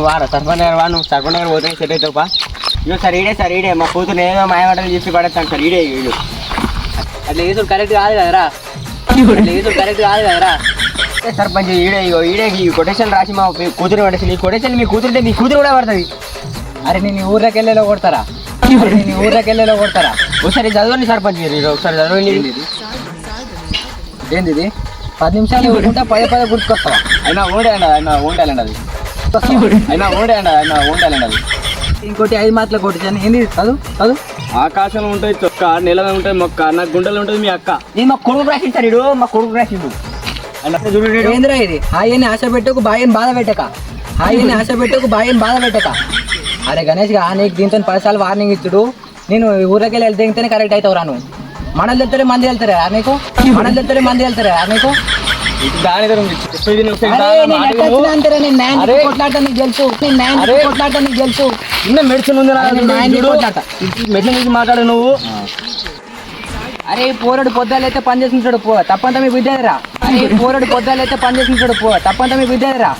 నువ్వు వారా సర్పంచ్ వా నువ్వు సర్పంచ్ గారు పోతే సెట్ అవుతావు పా. ఇగో సార్ ఈడే సార్ ఈడే మా కూతురు ఏదో మాయమాటలు చూసి పడేస్తాను సార్ ఈడే వీడు. అట్లా వేసుడు కరెక్ట్ కాదు కదరా అట్లా వేసుడు కరెక్ట్ కాదు కదరా సర్పంచ్ ఈడే ఇగో ఈడే ఈ కొటేషన్ రాసి మా కూతురు పడేసి ఈ కొటేషన్ మీ కూతురుంటే మీ కూతురు కూడా పడుతుంది. అరే నేను ఊర్లోకి వెళ్ళేలో కొడతారా? నేను ఊర్లోకి వెళ్ళేలో కొడతారా? ఒకసారి చదవండి సర్పంచ్ మీరు ఇది ఒకసారి చదవండి. ఏంది ఇది? పది నిమిషాలు ఊరుకుంటా పదే పదే గుర్తుకొస్తావా? అయినా ఓడే అయినా ఓండాలండి అది. అయినా ఓండాలండి ఇంకోటి ఐదు మాటలు కొట్టించాను ఏంది చదువు చదువు. ఆకాశం ఉంటుంది చొక్క నెల ఉంటుంది మొక్క నాకు గుండెలు ఉంటుంది మీ అక్క. ఇది మా కొడుకు ఇడు మా కొడుకు రాసిండు. ఏందిరా ఇది? హాయిని ఆశ పెట్టకు బాయిని బాధ పెట్టక. హాయిని ఆశ పెట్టకు బాయిని బాధ పెట్టక. అరే గణేష్గా నీకు దీంతో పదిసార్లు వార్నింగ్ ఇచ్చుడు. నేను ఈ ఊర్లోకి వెళ్ళి వెళ్తేనే కరెక్ట్ అవుతావురా నువ్వు. మనల్ని తెత్తరే మంది వెళ్తారా నీకు? మనల్ని తెత్తరే మంది వెళ్తారా నీకు? దాని దగ్గర ఉంది. చెప్పేది చిన్న మెడిసిన్ ఉంది. మెడిసిన్ గురించి మాట్లాడు నువ్వు. అరే పోరడు పొద్దాలైతే పని చేసుకుంటాడు పో. తప్పంతా మీ బిడ్డరా అరే పోరడు పొద్దాలైతే పని చేసుకుంటాడు పో. తప్పంతా మీ బిడ్డరా